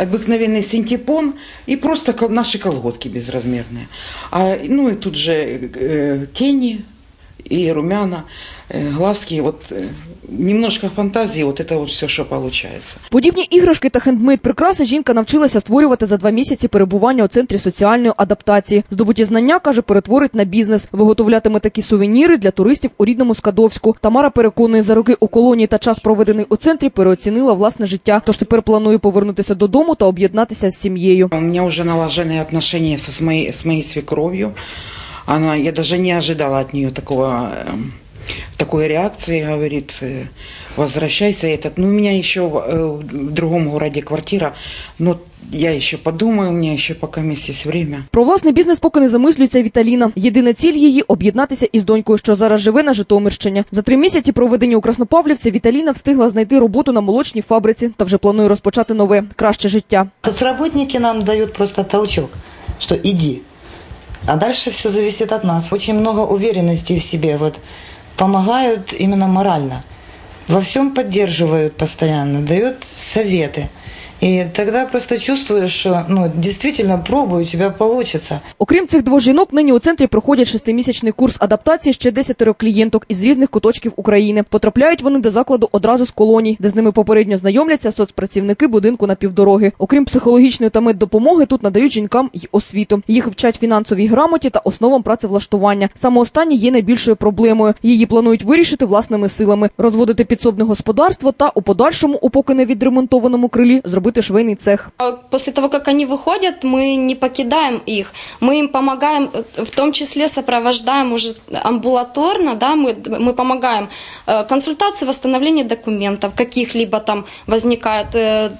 обыкновенный синтепон и просто кол- наши колготки безразмерные. А, ну и тут же э, тени и румяна, э, глазки, вот э, немножко фантазии, вот это вот все, что получается. Подібні іграшки та хендмейд прикраси жінка навчилася створювати за два місяці перебування у центрі соціальної адаптації. Здобуті знання каже, перетворить на бізнес. Виготовлятиме такі сувеніри для туристів у рідному Скадовську. Тамара переконує, за роки у колонії та час проведений у центрі переоцінила власне життя. Тож тепер планує повернутися додому та об'єднатися з сім'єю. У меня уже налажены отношения со, с, моей, с моей свекровью. Она, я даже не ожидала от нее такого, эм, такой реакции. Говорит, э, возвращайся. Этот, ну, у меня еще э, в другом городе квартира. Но я еще подумаю, у меня еще пока есть есть время. Про власний бізнес поки не замислюється Віталіна. Єдина ціль її об'єднатися із донькою, що зараз живе на Житомирщині. За три місяці проведення у Краснопавлівці Віталіна встигла знайти роботу на молочній фабриці та вже планує розпочати нове краще життя. Соцработники нам дают просто толчок, что иди. А дальше все зависит от нас. Очень много уверенности в себе. Вот помогают именно морально. Во всем поддерживают постоянно, дают советы. И тогда просто чувствуешь, что ну, действительно пробуй, у тебя получится. Окрім цих двох жінок, нині у центрі проходять шестимісячний курс адаптації ще десятеро клієнток із різних куточків України. Потрапляють вони до закладу одразу з колоній, де з ними попередньо знайомляться соцпрацівники будинку на півдороги. Окрім психологічної та меддопомоги, тут надають жінкам й освіту. Їх вчать фінансовій грамоті та основам працевлаштування. Саме останнє є найбільшою проблемою. Її планують вирішити власними силами, розводити підсобне господарство та у подальшому, у поки не відремонтованому крилі, зробити швейний цех. А После того, как они выходят, мы не покидаем их. Мы им помогаем, э, в том числе сопровождаем уже амбулаторно, да, мы, мы помогаем э, консультации, восстановление документов, каких-либо там возникает э,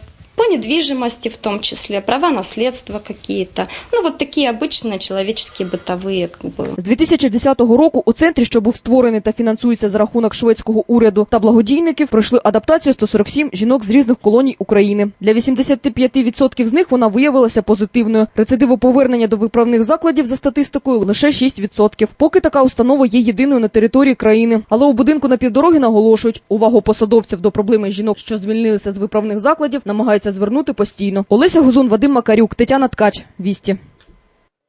по недвижимости в том числе, права наследства какие-то. Ну, вот такие обычные человеческие бытовые как бы, З 2010 року у центрі, що був створений та фінансується за рахунок шведського уряду та благодійників, пройшли адаптацію 147 жінок з різних колоній України. Для 85% з них вона виявилася позитивною. Рецидиву повернення до виправних закладів за статистикою лише 6%. Поки така установа є єдиною на території країни. Але у будинку на півдороги наголошують, увагу посадовців до проблеми жінок, що звільнилися з виправних закладів, намагаються звернути постійно. Олеся Гузун, Вадим Макарюк, Тетяна Ткач. Вісті.